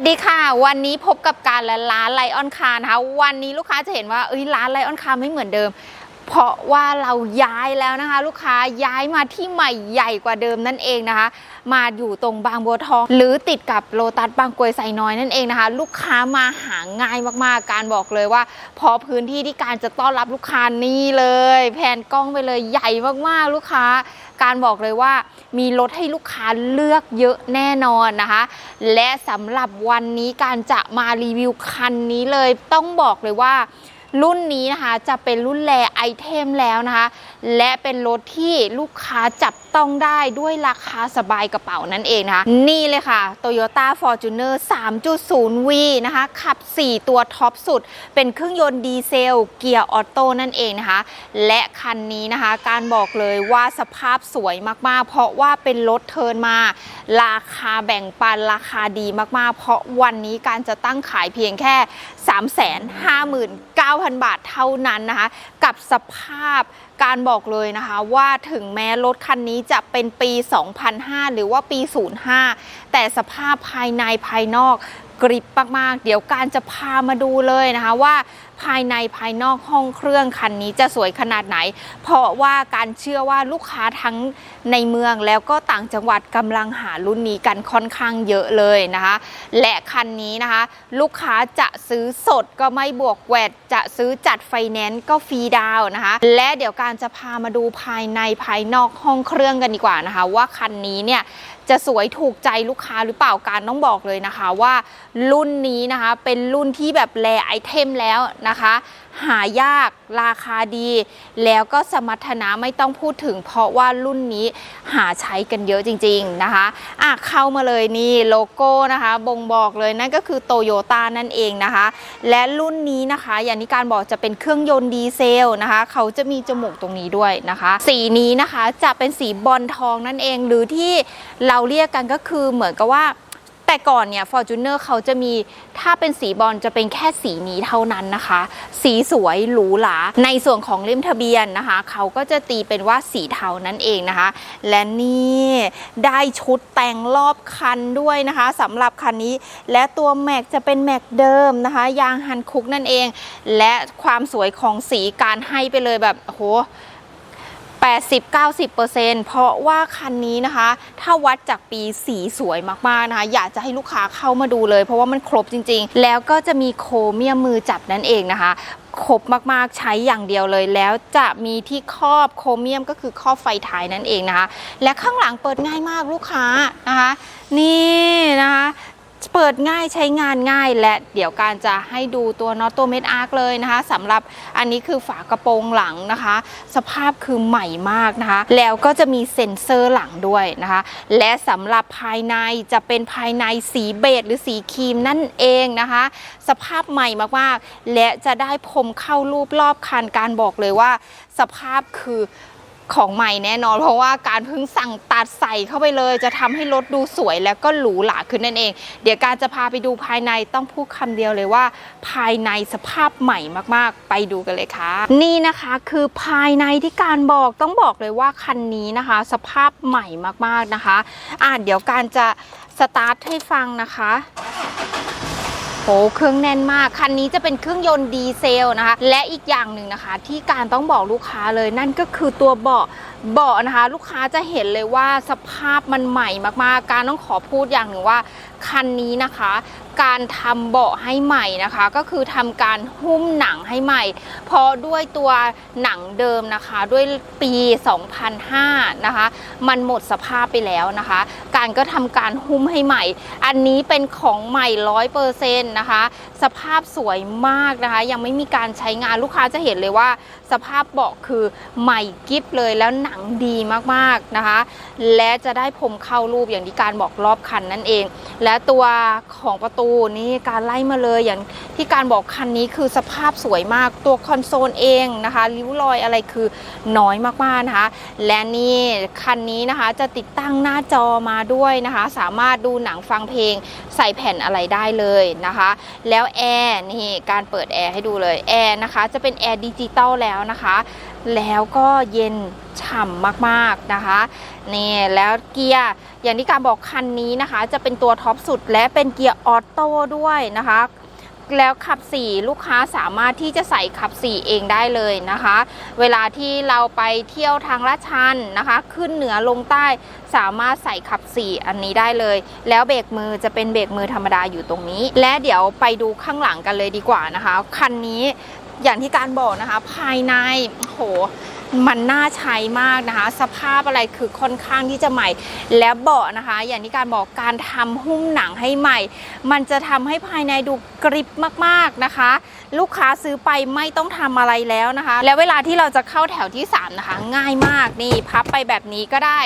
วัสดีค่ะ วันนี้พบกับการและร้านไลออนคานะคะวันนี้ลูกค้าจะเห็นว่าเอ้ยร้านไลออนคาไม่เหมือนเดิม เพราะว่าเราย้ายแล้วนะคะ ลูกค้าย้ายมาที่ใหม่ใหญ่กว่าเดิมนั่นเองนะคะ มาอยู่ตรงบางบัวทอง หรือติดกับโลตัสบางกวยไซน้อยนั่นเองนะคะ ลูกค้ามาหาง่ายมากๆ การบอกเลยว่า พอพื้นที่ที่การจะต้อนรับลูกค้านี่เลย แผนกล้องไปเลยใหญ่มากๆลูกค้า การบอกเลยว่ามีรถให้ลูกค้าเลือกเยอะแน่นอนนะคะ และสำหรับวันนี้การจะมารีวิวคันนี้เลยต้องบอกเลยว่า รุ่นนี้นะคะจะเป็นรุ่นแรไอเทมแล้วนะคะ และเป็นรถที่ลูกค้าจับต้องได้ด้วยราคาสบายกระเป๋านั่นเองนะคะ นี่เลยค่ะ Toyota Fortuner 3.0V นะคะ ขับ 4 ตัวท็อปสุด เป็นเครื่องยนต์ดีเซล เกียร์ออโต้นั่นเองนะคะ และคันนี้นะคะการบอกเลยว่าสภาพสวยมากๆ เพราะว่าเป็นรถเทิร์นมา ราคาแบ่งปันราคาดีมากๆ เพราะวันนี้การจะตั้งขายเพียงแค่ 9,000 บาทเท่านั้นนะคะ กับสภาพการบอกเลยนะคะว่าถึงแม้รถคันนี้จะเป็นปี 2005 หรือว่าปี 05 แต่สภาพภายในภายนอกกริบมากๆ เดี๋ยวการจะพามาดูเลยนะคะว่า ภายในภายนอกห้องเครื่องคันนี้จะสวยขนาดไหน เพราะว่าการเชื่อว่าลูกค้าทั้งในเมืองแล้วก็ต่างจังหวัดกำลังหารุ่นนี้กันค่อนข้างเยอะเลยนะคะ และคันนี้นะคะ ลูกค้าจะซื้อสดก็ไม่บวกแวดจะซื้อจัดไฟแนนซ์ก็ฟรีดาวนะคะ และเดี๋ยวการจะพามาดูภายในภายนอกห้องเครื่องกันดีกว่านะคะ ว่าคันนี้เนี่ยจะสวยถูกใจลูกค้าหรือเปล่าการต้องบอกเลยนะคะว่ารุ่นนี้นะคะเป็นรุ่นที่แบบแรไอเทมแล้วนะคะ หายากราคาดี แล้วก็สมรรถนะไม่ต้องพูดถึง เพราะว่ารุ่นนี้หาใช้กันเยอะจริง ๆนะคะอะเข้ามาเลยนี่โลโก้นะคะบ่งบอกเลยนั่นก็คือโตโยต้านั่นเองนะคะ และรุ่นนี้นะคะ อย่างที่การบอกจะเป็นเครื่องยนต์ดีเซลนะคะ เขาจะมีจมูกตรงนี้ด้วยนะคะ สีนี้นะคะจะเป็นสีบอลทองนั่นเองหรือที่เราเรียกกันก็คือเหมือนกับว่า แต่ก่อนเนี่ย Fortuner เขาจะมีถ้าเป็นสีบอลจะเป็นแค่สีนี้เท่านั้นนะคะ สีสวยหรูหราในส่วนของเล่มทะเบียนนะคะ เขาก็จะตีเป็นว่าสีเทานั่นเองนะคะ และนี่ได้ชุดแต่งรอบคันด้วยนะคะสำหรับคันนี้ และตัวแม็กจะเป็นแม็กเดิมนะคะ ยางฮันคุกนั่นเอง และความสวยของสีการให้ไปเลยแบบโอ้โห 80-90%เพราะว่าคันนี้นะคะ ถ้าวัดจากปีสีสวยมากๆนะคะ อยากจะให้ลูกค้าเข้ามาดูเลย เพราะว่ามันครบจริง ๆ แล้วก็จะมีโครเมียมมือจับนั่นเองนะคะครบมากๆใช้อย่างเดียวเลย แล้วจะมีที่ครอบโครเมียมก็คือครอบไฟท้ายนั่นเองนะคะ และข้างหลังเปิดง่ายมากลูกค้านะคะ นี่นะคะ เปิดง่ายใช้งานง่ายและเดี๋ยวการจะให้ดูตัวน็อตตัวเม็ดอาร์คเลยนะคะสำหรับอันนี้คือฝากระโปรงหลังนะคะ สภาพคือใหม่มากนะคะ แล้วก็จะมีเซ็นเซอร์หลังด้วยนะคะ และสำหรับภายในจะเป็นภายในสีเบจหรือสีครีมนั่นเองนะคะ สภาพใหม่มากๆ และจะได้พรมเข้ารูปรอบคันการบอกเลยว่า สภาพคือ ของใหม่แน่นอน เพราะว่าการเพิ่งสั่งตัดใส่เข้าไปเลย จะทำให้รถดูสวยแล้วก็หรูหราขึ้นนั่นเอง เดี๋ยวการจะพาไปดูภายในต้องพูดคำเดียวเลยว่า ภายในสภาพใหม่มากๆ ไปดูกันเลยค่ะ นี่นะคะคือภายในที่การบอกต้องบอกเลยว่าคันนี้นะคะ สภาพใหม่มากๆนะคะ อะเดี๋ยวการจะสตาร์ทให้ฟังนะคะ เครื่องแน่นมาก คันนี้จะเป็นเครื่องยนต์ดีเซลนะคะ และอีกอย่างหนึ่งนะคะ ที่การต้องบอกลูกค้าเลยนั่นก็คือตัวเบาะเบาะนะคะ ลูกค้าจะเห็นเลยว่าสภาพมันใหม่มากๆ การต้องขอพูดอย่างหนึ่งว่า คันนี้นะคะ การทำเบาะให้ใหม่นะคะ ก็คือทำการหุ้มหนังให้ใหม่ เพราะด้วยตัวหนังเดิมนะคะด้วยปี 2005 นะคะ มันหมดสภาพไปแล้วนะคะ การก็ทำการหุ้มให้ใหม่ อันนี้เป็นของใหม่ร้อยเปอร์เซ็นต์นะคะ สภาพสวยมากนะคะ ยังไม่มีการใช้งานลูกค้าจะเห็นเลยว่า สภาพเบาะคือใหม่กิฟเลยแล้วหนังดีมากๆนะคะ และจะได้พรมเข้ารูปอย่างที่การบอกรอบคันนั่นเองแลและตัวของประตูนี่การไล่มาเลยอย่างที่การบอกคันนี้คือสภาพสวยมากตัวคอนโซลเองนะคะริ้วรอยอะไรคือน้อยมากๆนะคะ และนี่คันนี้นะคะจะติดตั้งหน้าจอมาด้วยนะคะ สามารถดูหนังฟังเพลงใส่แผ่นอะไรได้เลยนะคะ แล้วแอร์นี่การเปิดแอร์ให้ดูเลยแอร์นะคะจะเป็นแอร์ดิจิตอลแล้วนะคะ แล้วก็เย็นฉ่ำมากๆนะคะนี่แล้วเกียร์อย่างที่การบอกคันนี้นะคะ จะเป็นตัวท็อปสุดและเป็นเกียร์ออโต้ด้วยนะคะ แล้วขับ 4 ลูกค้าสามารถที่จะใส่ขับ 4 เองได้เลยนะคะ เวลาที่เราไปเที่ยวทางลาดชันนะคะ ขึ้นเหนือลงใต้สามารถใส่ขับ 4 อันนี้ได้เลย แล้วเบรกมือจะเป็นเบรกมือธรรมดาอยู่ตรงนี้ และเดี๋ยวไปดูข้างหลังกันเลยดีกว่านะคะ คันนี้ อย่างที่การบอกนะคะ ภายในโหมันน่าใช้มากนะคะ สภาพอะไรคือค่อนข้างที่จะใหม่ และเบาะนะคะ อย่างที่การบอกการทำหุ้มหนังให้ใหม่ มันจะทำให้ภายในดูกริบมากๆนะคะ ลูกค้าซื้อไปไม่ต้องทำอะไรแล้วนะคะ แล้วเวลาที่เราจะเข้าแถวที่ 3 นะคะ ง่ายมากนี่พับไปแบบนี้ก็ได้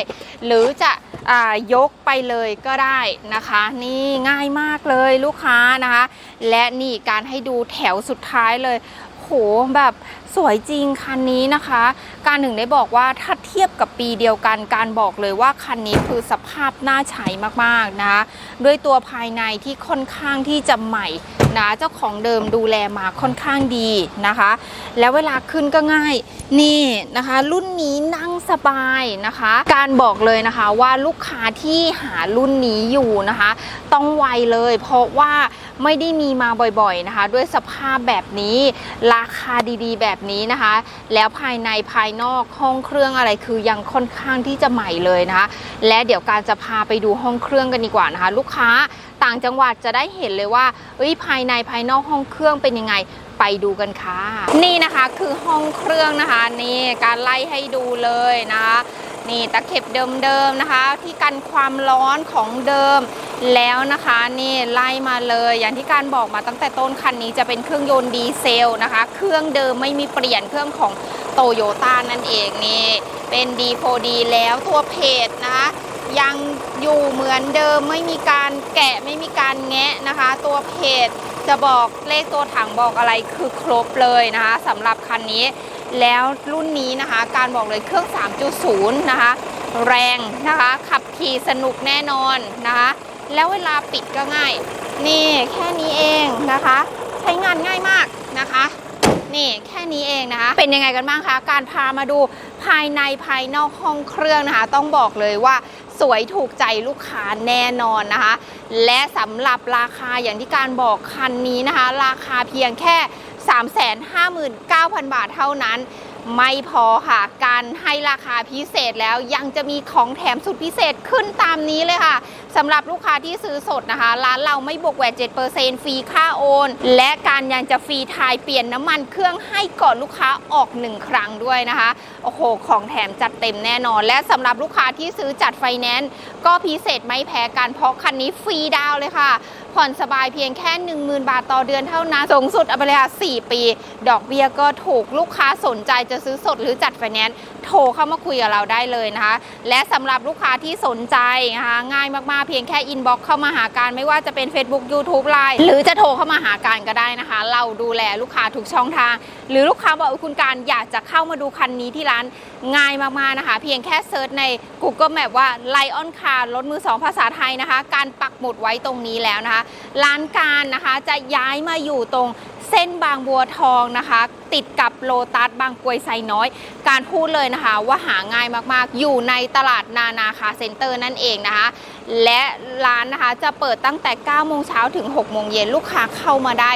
หรือจะอ่ายกไปเลยก็ได้นะคะ นี่ง่ายมากเลยลูกค้านะคะ และนี่การให้ดูแถวสุดท้ายเลย โหแบบสวยจริงคันนี้นะคะ การหนึ่งได้บอกว่าถ้าเทียบกับปีเดียวกัน การบอกเลยว่าคันนี้คือสภาพน่าใช้มากๆนะคะด้วยตัวภายในที่ค่อนข้างที่จะใหม่ นะเจ้าของเดิมดูแลมาค่อนข้างดีนะคะ แล้วเวลาขึ้นก็ง่ายนี่นะคะ รุ่นนี้นั่งสบายนะคะ การบอกเลยนะคะว่าลูกค้าที่หารุ่นนี้อยู่นะคะ ต้องไวเลย เพราะว่าไม่ได้มีมาบ่อยๆนะคะ ด้วยสภาพแบบนี้ราคาดีๆ แบบนี้นะคะ แล้วภายในภายนอกห้องเครื่องอะไรคือยังค่อนข้างที่จะใหม่เลยนะคะ และเดี๋ยวการจะพาไปดูห้องเครื่องกันดีกว่านะคะ ลูกค้า ต่างจังหวัดจะได้เห็นเลยว่าเอ้ยภายในภายนอกห้องเครื่องเป็นยังไงไปดูกันค่ะ นี่นะคะคือห้องเครื่องนะคะนี่การไล่ให้ดูเลยนะคะนี่ตะเข็บเดิมๆนะคะ ที่กันความร้อนของเดิมแล้วนะคะนี่ไล่มาเลย อย่างที่การบอกมาตั้งแต่ต้นคันนี้จะเป็นเครื่องยนต์ดีเซลนะคะ เครื่องเดิมไม่มีเปลี่ยนเครื่องของโตโยต้านั่นเองนี่เป็น D4D แล้วตัวเพจนะคะ ยังอยู่เหมือนเดิมไม่มีการแกะไม่มีการแงะนะคะ ตัวเพจจะบอกเลขตัวถังบอกอะไรคือครบเลยนะคะสำหรับคันนี้แล้วรุ่นนี้นะคะการบอกเลยเครื่อง 3.0 นะคะ แรงนะคะ ขับขี่สนุกแน่นอนนะคะ แล้วเวลาปิดก็ง่าย นี่แค่นี้เองนะคะ ใช้งานง่ายมากนะคะนี่แค่นี้เองนะคะ เป็นยังไงกันบ้างคะ การพามาดูภายในภายนอกห้องเครื่องนะคะ ต้องบอกเลยว่า สวยถูกใจลูกค้าแน่นอนนะคะ และสำหรับราคาอย่างที่การบอกคันนี้นะคะ ราคาเพียงแค่ 359,000 บาทเท่านั้น ไม่พอค่ะการ ให้ราคาพิเศษแล้วยังจะมีของแถมสุดพิเศษขึ้นตามนี้เลยค่ะสำหรับลูกค้าที่ซื้อสดนะคะ ร้านเราไม่บวกแหวด7%ฟรีค่าโอน และการยังจะฟรีทายเปลี่ยนน้ำมันเครื่องให้ก่อนลูกค้าออกหนึ่งครั้งด้วยนะคะโอ้โหของแถมจัดเต็มแน่นอน และสำหรับลูกค้าที่ซื้อจัดไฟแนนซ์ก็พิเศษไม่แพ้กันเพราะคันนี้ฟรีดาวเลยค่ะ ผ่อนสบายเพียงแค่ 10,000 บาทต่อเดือนเท่านั้นสูงสุดเอาไปเลยค่ะ4ปี ดอกเบี้ยก็ถูกลูกค้าสนใจจะซื้อสดหรือจัดไฟแนนซ์ โทรเข้ามาคุยกับเราได้เลยนะคะ และสำหรับลูกค้าที่สนใจนะคะง่ายมากๆเพียงแค่อินบ็อกเข้ามาหาการไม่ว่าจะเป็น Facebook YouTube Line หรือจะโทรเข้ามาหาการก็ได้นะคะ เราดูแลลูกค้าทุกช่องทาง หรือลูกค้าบอกคุณการอยากจะเข้ามาดูคันนี้ที่ร้านง่ายมากๆนะคะ เพียงแค่เซิร์ชใน Google Map ว่า Lion Car รถมือสองภาษาไทยนะคะ การปักหมุดไว้ตรงนี้แล้วนะคะ ร้านการนะคะจะย้ายมาอยู่ตรง เส้นบางบัวทองนะคะ ติดกับโลตัสบางกวยไซน้อย การพูดเลยนะคะว่าหาง่ายมากๆ อยู่ในตลาดนานาคาเซ็นเตอร์นั่นเองนะคะ และร้านนะคะจะเปิดตั้งแต่ 9 โมงเช้าถึง 6 โมงเย็นลูกค้าเข้ามาได้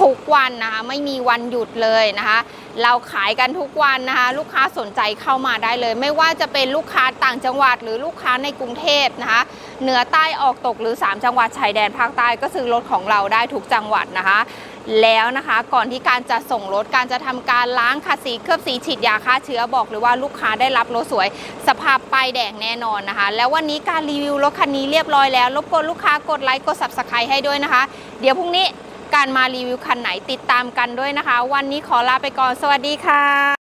ทุกวันนะคะ ไม่มีวันหยุดเลยนะคะ เราขายกันทุกวันนะคะ ลูกค้าสนใจเข้ามาได้เลย ไม่ว่าจะเป็นลูกค้าต่างจังหวัดหรือลูกค้าในกรุงเทพนะคะ เหนือใต้ออกตกหรือ 3 จังหวัดชายแดนภาคใต้ก็ซื้อรถของเราได้ทุกจังหวัดนะคะ แล้วนะคะ ก่อนที่การจะส่งรถการจะทำการล้างขัดสีเคลือบสีฉีดยาฆ่าเชื้อบอกเลยว่าลูกค้าได้รับรถสวย สภาพป้ายแดงแน่นอนนะคะ แล้ววันนี้การรีวิวรถคันนี้เรียบร้อยแล้วรบกวนลูกค้ากดไลค์กด subscribe ให้ด้วยนะคะ เดี๋ยวพรุ่งนี้การมารีวิวคันไหนติดตามกันด้วยนะคะ วันนี้ขอลาไปก่อนสวัสดีค่ะ